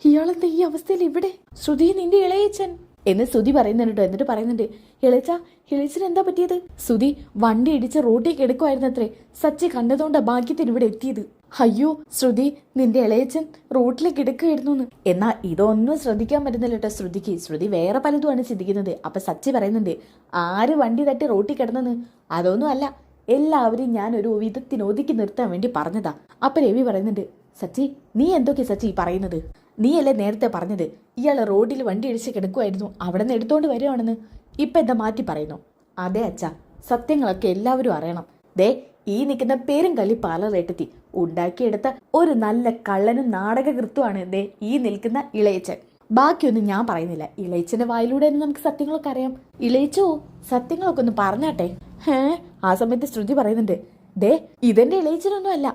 ഇയാളെന്താ ഈ അവസ്ഥയിൽ ഇവിടെ? ശ്രുതി നിന്റെ ഇളയച്ചൻ എന്ന് ശ്രുതി പറയുന്നുണ്ട്. എന്നിട്ട് പറയുന്നുണ്ട് ഹിളിച്ച ഹിളിച്ചിന് എന്താ പറ്റിയത്? ശ്രുതി വണ്ടി ഇടിച്ച് റോഡിൽ കിടക്കുമായിരുന്നു അത്രേ സച്ചി കണ്ടതുകൊണ്ടാ ഭാഗ്യത്തിന് ഇവിടെ എത്തിയത്. അയ്യോ ശ്രുതി നിന്റെ ഇളയച്ചൻ റോട്ടിൽ കിടക്കുകയായിരുന്നു എന്നാ. ഇതൊന്നും ശ്രദ്ധിക്കാൻ പറ്റുന്നില്ല കേട്ടോ ശ്രുതിക്ക്. ശ്രുതി വേറെ പലതുമാണ് ചിന്തിക്കുന്നത്. അപ്പൊ സച്ചി പറയുന്നുണ്ട് ആര് വണ്ടി തട്ടി റോട്ടിൽ കിടന്നെന്ന്? അതൊന്നും അല്ല എല്ലാവരും ഞാൻ ഒരു വിധത്തിന് ഒതുക്കി നിർത്താൻ വേണ്ടി പറഞ്ഞതാ. അപ്പൊ രവി പറയുന്നുണ്ട് സച്ചി നീ എന്തൊക്കെ സച്ചി പറയുന്നത്? നീയല്ലേ നേരത്തെ പറഞ്ഞത്? ഇയാൾ റോഡിൽ വണ്ടി ഇടിച്ച് കിടക്കുമായിരുന്നു അവിടെ നിന്ന് എടുത്തോണ്ട് വരുവാണെന്ന്. ഇപ്പം എന്താ മാറ്റി പറയുന്നു? അതെ അച്ഛ സത്യങ്ങളൊക്കെ എല്ലാവരും അറിയണം. ദേ ഈ നിൽക്കുന്ന പേരും കല്ലി പാലറേട്ടെത്തി ഉണ്ടാക്കിയെടുത്ത ഒരു നല്ല കള്ളനും നാടകകൃത്തുമാണ് ദേ ഈ നിൽക്കുന്ന ഇളയച്ചൻ. ബാക്കിയൊന്നും ഞാൻ പറയുന്നില്ല. ഇളയച്ചന്റെ വായിലൂടെ തന്നെ നമുക്ക് സത്യങ്ങളൊക്കെ അറിയാം. ഇളയിച്ചോ സത്യങ്ങളൊക്കെ ഒന്ന് പറഞ്ഞാട്ടെ? ഹേ ആ സമയത്ത് ശ്രുതി പറയുന്നുണ്ട്. ദേ ഇതെന്റെ ഇളയച്ചനൊന്നും അല്ല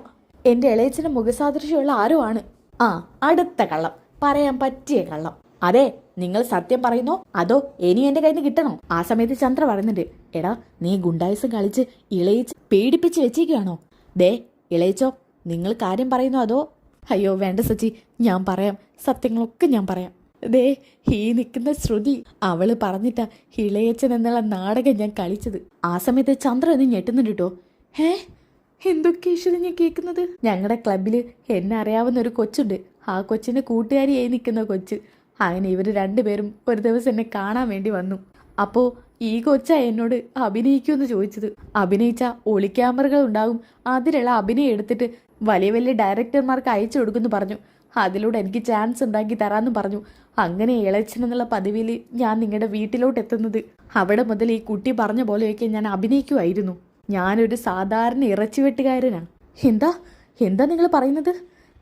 എന്റെ ഇളയച്ചന് മുഖസാദൃശ്യമുള്ള ആരോ ആണ്. ആ അടുത്ത കള്ളം. പറയാൻ പറ്റിയ കള്ളം. അതെ നിങ്ങൾ സത്യം പറയുന്നോ? അതോ ഇനി എന്റെ കയ്യിൽ നിന്ന് കിട്ടണോ? ആ സമയത്ത് ചന്ദ്ര പറയുന്നുണ്ട് എടാ നീ ഗുണ്ടായുസം കളിച്ച് ഇളയിച്ച് പേടിപ്പിച്ച് വെച്ചേക്കുകയാണോ ദേ ഇളയിച്ചോ നിങ്ങൾ കാര്യം പറയുന്നോ അതോ? അയ്യോ വേണ്ട സച്ചി ഞാൻ പറയാം. സത്യങ്ങളൊക്കെ ഞാൻ പറയാം. ദേ ഈ നിൽക്കുന്ന ശ്രുതി അവൾ പറഞ്ഞിട്ടാ ഇളയച്ചൻ എന്നുള്ള നാടകം ഞാൻ കളിച്ചത്. ആ സമയത്ത് ചന്ദ്ര ഒന്ന് ഞെട്ടുന്നുണ്ട് കേട്ടോ ഏ എന്തൊക്കെ ഈശ്വരൻ ഞാൻ കേൾക്കുന്നത്? ഞങ്ങളുടെ ക്ലബിൽ എന്നെ അറിയാവുന്ന ഒരു കൊച്ചുണ്ട്. ആ കൊച്ചിന്റെ കൂട്ടുകാരിയായി നിൽക്കുന്ന കൊച്ച്. അങ്ങനെ ഇവർ രണ്ടുപേരും ഒരു ദിവസം എന്നെ കാണാൻ വേണ്ടി വന്നു. അപ്പോ ഈ കൊച്ച എന്നോട് അഭിനയിക്കുമെന്ന് ചോദിച്ചത്. അഭിനയിച്ച ഒളിക്യാമറകൾ ഉണ്ടാകും. അതിലുള്ള അഭിനയം എടുത്തിട്ട് വലിയ വലിയ ഡയറക്ടർമാർക്ക് അയച്ചു കൊടുക്കുമെന്ന് പറഞ്ഞു. അതിലൂടെ എനിക്ക് ചാൻസ് ഉണ്ടാക്കി തരാമെന്ന് പറഞ്ഞു. അങ്ങനെ ഇളച്ചൻ എന്നുള്ള പദവിയിൽ ഞാൻ നിങ്ങളുടെ വീട്ടിലോട്ട് എത്തുന്നത് അവിടെ മുതൽ ഈ കുട്ടി പറഞ്ഞ പോലെയൊക്കെ ഞാൻ അഭിനയിക്കുമായിരുന്നു. ഞാനൊരു സാധാരണ ഇറച്ചി വെട്ടുകാരനാണ് എന്താ? എന്താ നിങ്ങൾ പറയുന്നത്?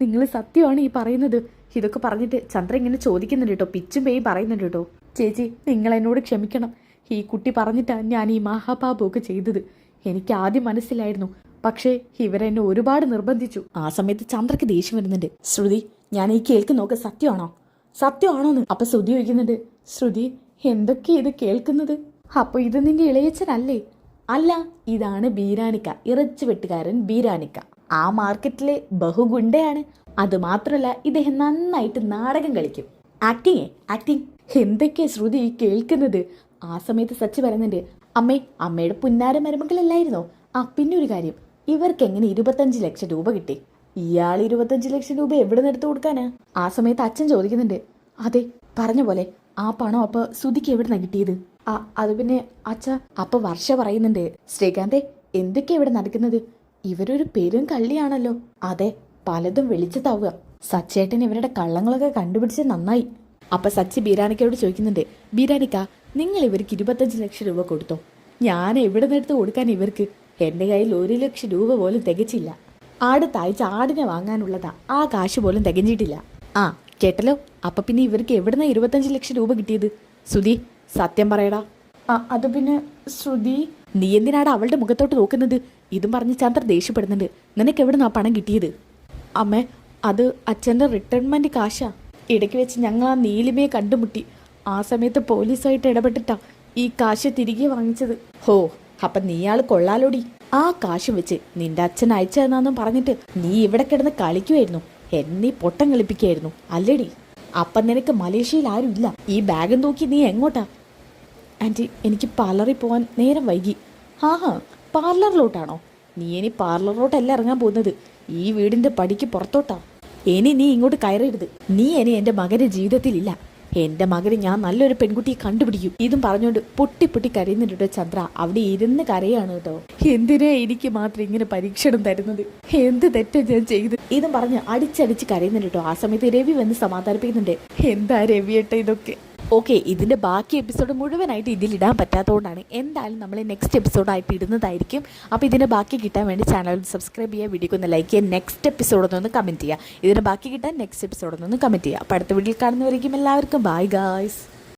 നിങ്ങൾ സത്യമാണ് ഈ പറയുന്നത്. ഇതൊക്കെ പറഞ്ഞിട്ട് ചന്ദ്ര ഇങ്ങനെ ചോദിക്കുന്നുണ്ട് കേട്ടോ. പിച്ചും പേയും പറയുന്നുണ്ട് കേട്ടോ. ചേച്ചി നിങ്ങൾ എന്നോട് ക്ഷമിക്കണം. ഈ കുട്ടി പറഞ്ഞിട്ടാണ് ഞാൻ ഈ മഹാപാപമൊക്കെ ചെയ്തത്. എനിക്ക് ആദ്യം മനസ്സിലായിരുന്നു. പക്ഷേ ഇവരെന്നെ ഒരുപാട് നിർബന്ധിച്ചു. ആ സമയത്ത് ചന്ദ്രക്ക് ദേഷ്യം വരുന്നുണ്ട്. ശ്രുതി ഞാൻ ഈ കേൾക്കുന്നൊക്കെ സത്യമാണോ? സത്യമാണോന്ന് അപ്പൊ ശ്രുതി ചോദിക്കുന്നുണ്ട്. ശ്രുതി എന്തൊക്കെ ഇത് കേൾക്കുന്നത്? അപ്പൊ ഇത് നിന്റെ ഇളയച്ചനല്ലേ അല്ല ഇതാണ് ബീരാനിക്ക ഇറച്ചി വെട്ടുകാരൻ ബീരാനിക്ക. ആ മാർക്കറ്റിലെ ബഹുഗുണ്ടയാണ്. അത് മാത്രമല്ല ഇദ്ദേഹം നന്നായിട്ട് നാടകം കളിക്കും. ആക്ടിങ് ആക്ടിങ് എന്തൊക്കെയാ ശ്രുതി കേൾക്കുന്നത്? ആ സമയത്ത് സച്ചി പറയുന്നുണ്ട് അമ്മേ അമ്മയുടെ പുന്നാര മരുമകളല്ലായിരുന്നോ? ആ പിന്നെ ഒരു കാര്യം. ഇവർക്ക് എങ്ങനെ ഇരുപത്തഞ്ച് ലക്ഷം രൂപ കിട്ടി? ഇയാൾ ഇരുപത്തഞ്ച് ലക്ഷം രൂപ എവിടെ നിന്ന് എടുത്തു കൊടുക്കാനാ? ആ സമയത്ത് അച്ഛൻ ചോദിക്കുന്നുണ്ട് അതെ പറഞ്ഞ പോലെ ആ പണം അപ്പൊ സുധിക്ക് നിന്നാണ് കിട്ടിയത്? അത് പിന്നെ അച്ഛ അപ്പൊ വർഷ പറയുന്നുണ്ട് ശ്രീകാന്തെ എന്തൊക്കെയാ ഇവിടെ നടക്കുന്നത്? ഇവരൊരു പെരും കള്ളിയാണല്ലോ. അതെ പലതും വെളിച്ചത്താവുക സച്ചേട്ടൻ ഇവരുടെ കള്ളങ്ങളൊക്കെ കണ്ടുപിടിച്ച് നന്നായി. അപ്പൊ സച്ചി ബീരാനിക്കയോട് ചോദിക്കുന്നുണ്ട് ബീരാനിക്ക നിങ്ങൾ ഇവർക്ക് ഇരുപത്തഞ്ച് ലക്ഷം രൂപ കൊടുത്തോ? ഞാൻ എവിടെ നിന്നെടുത്ത് കൊടുക്കാൻ ഇവർക്ക്? എന്റെ കയ്യിൽ ഒരു ലക്ഷം രൂപ പോലും തികച്ചില്ല. അടുത്ത ആഴ്ച ആടിനെ വാങ്ങാനുള്ളതാ ആ കാശ് പോലും തികഞ്ഞിട്ടില്ല. ആ കേട്ടല്ലോ? അപ്പൊ പിന്നെ ഇവർക്ക് എവിടുന്ന ഇരുപത്തഞ്ച് ലക്ഷം രൂപ കിട്ടിയത്? സുധി സത്യം പറയടാ. അത് പിന്നെ ശ്രുതി. നീ എന്തിനാണ് അവളുടെ മുഖത്തോട്ട് നോക്കുന്നത്? ഇതും പറഞ്ഞ് ചന്ദ്ര ദേഷ്യപ്പെടുന്നുണ്ട്. നിനക്ക് എവിടുന്നാ പണം കിട്ടിയത്? അമ്മേ അത് അച്ഛന്റെ റിട്ടയർമെന്റ് കാശാ. ഇടയ്ക്ക് വെച്ച് ഞങ്ങൾ ആ നീലിമയെ കണ്ടുമുട്ടി. ആ സമയത്ത് പോലീസായിട്ട് ഇടപെട്ടിട്ടാ ഈ കാശ് തിരികെ വാങ്ങിച്ചത്. ഹോ അപ്പൊ നീയാൾ കൊള്ളാലോടി. ആ കാശ് വെച്ച് നിന്റെ അച്ഛൻ അയച്ചതെന്നാന്നും പറഞ്ഞിട്ട് നീ ഇവിടെ കിടന്ന് കളിക്കുമായിരുന്നു എന്നീ പൊട്ടം കളിപ്പിക്കായിരുന്നു അല്ലേടി. അപ്പം നിനക്ക് മലേഷ്യയിൽ ആരുമില്ല ഈ ബാഗും തൂക്കി നീ എങ്ങോട്ടാ? ആന്റി എനിക്ക് പാർലറിൽ പോകാൻ നേരം വൈകി. ആ ഹാ പാർലറിലോട്ടാണോ? നീ ഇനി പാർലറിലോട്ടല്ല ഇറങ്ങാൻ പോകുന്നത്. ഈ വീടിന്റെ പടിക്ക് പുറത്തോട്ടാ. ഇനി നീ ഇങ്ങോട്ട് കയറരുത്. നീ ഇനി എന്റെ മകന്റെ ജീവിതത്തിലില്ല. എന്റെ മകന് ഞാൻ നല്ലൊരു പെൺകുട്ടിയെ കണ്ടുപിടിക്കും. ഇതും പറഞ്ഞുകൊണ്ട് പൊട്ടി പൊട്ടി കരയുന്നുണ്ട് ചന്ദ്ര. അവിടെ ഇരുന്ന് കരയാണ് കേട്ടോ. എന്തിനാ എനിക്ക് മാത്രം ഇങ്ങനെ പരീക്ഷണം തരുന്നത്? എന്ത് തെറ്റാ ഞാൻ ചെയ്ത്? ഇതും പറഞ്ഞ് അടിച്ചടിച്ച് കരയുന്നുണ്ട് കേട്ടോ. ആ സമയത്ത് രവി വന്ന് സമാധാനിപ്പിക്കുന്നുണ്ട്. എന്താ രവിയേട്ട ഇതൊക്കെ? ഓക്കെ ഇതിന്റെ ബാക്കി എപ്പിസോഡ് മുഴുവനായിട്ട് ഇതിലിടാൻ പറ്റാത്തതുകൊണ്ടാണ് എന്തായാലും നമ്മൾ നെക്സ്റ്റ് എപ്പിസോഡായിട്ട് ഇടുന്നതായിരിക്കും. അപ്പോൾ ഇതിന്റെ ബാക്കി കിട്ടാൻ വേണ്ടി ചാനൽ സബ്സ്ക്രൈബ് ചെയ്യുക വീഡിയോക്ക് ഒന്ന് ലൈക്ക് ചെയ്യുക നെക്സ്റ്റ് എപ്പിസോഡൊന്നൊന്ന് കമന്റ് ചെയ്യുക. ഇതിന്റെ ബാക്കി കിട്ടാൻ നെക്സ്റ്റ് എപ്പിസോഡൊന്നൊന്ന് കമന്റ് ചെയ്യുക. അപ്പോൾ അടുത്ത വീഡിയോയിൽ കാണുന്നവരേക്കും എല്ലാവർക്കും ബൈ ഗായ്സ്